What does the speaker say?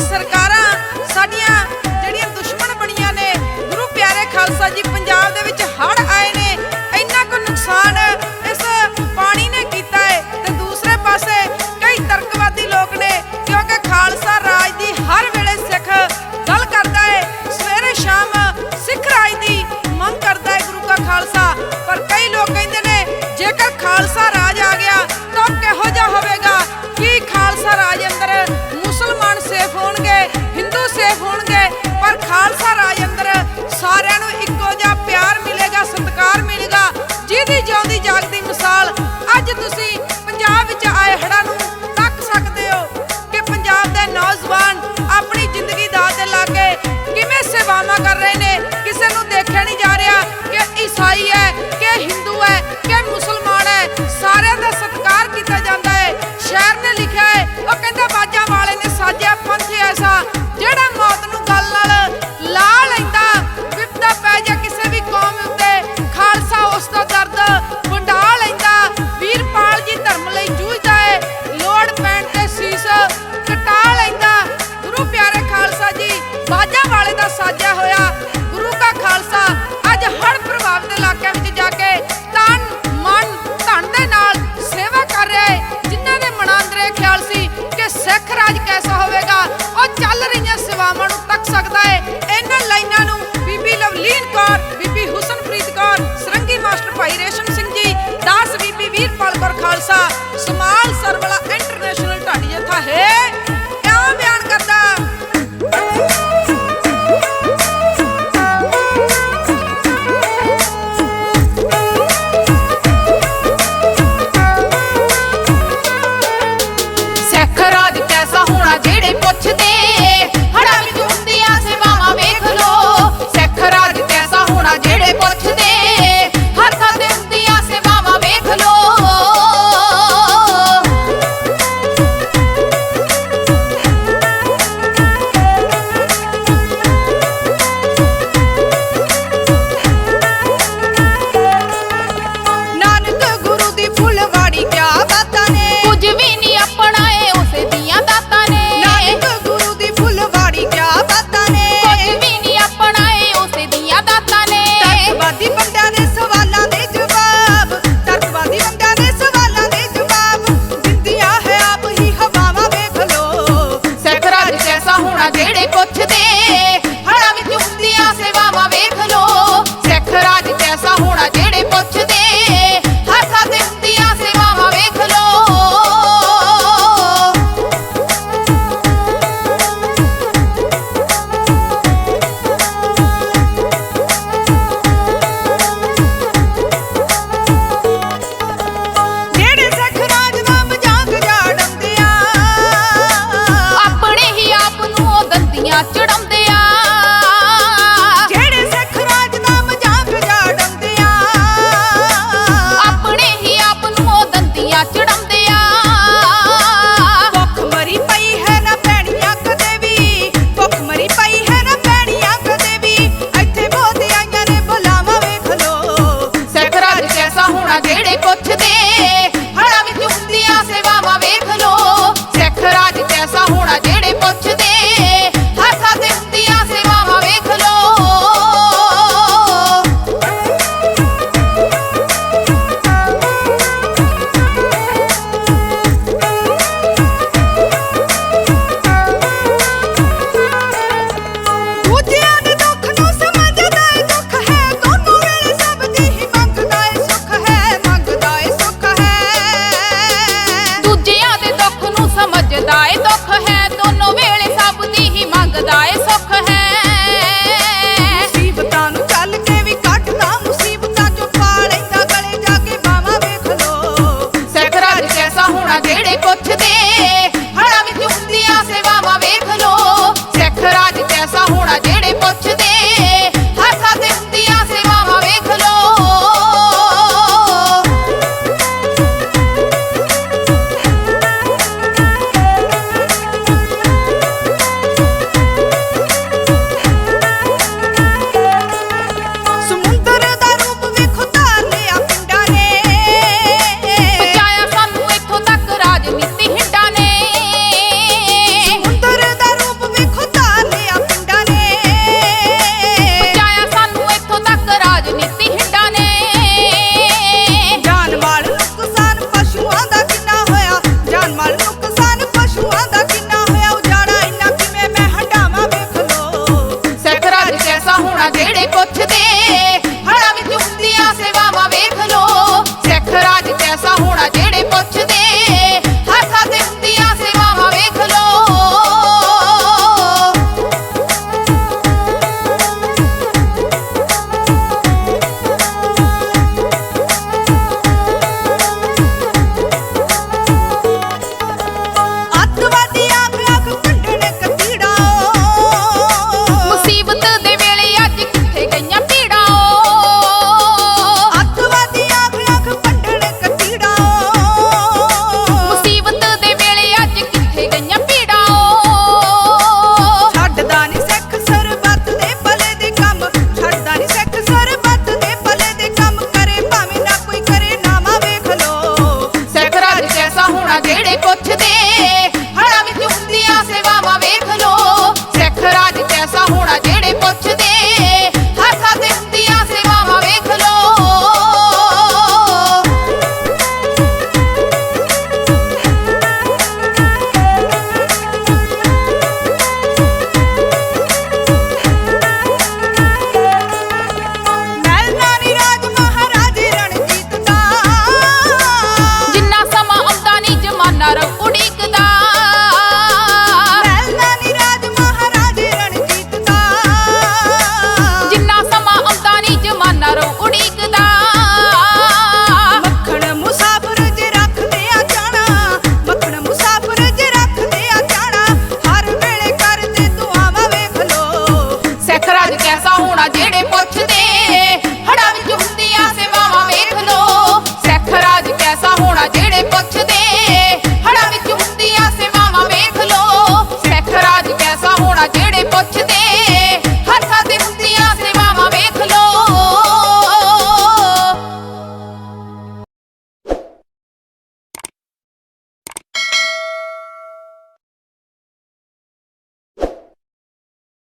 acerca ਪੁੱਛਦੇ ਹੜਾ ਸੇਵਾਵਾਂ ਵੇਖ ਸਿੱਖ ਰਾਜ ਕੈਸਾ ਹੋਣਾ ਜਿਹੜੇ ਪੁੱਛਦੇ। ਕੈਸਾ ਹੋਣਾ ਜਿਹੜੇ ਪੁੱਛਦੇ ਹੜਾ ਵਿੱਚ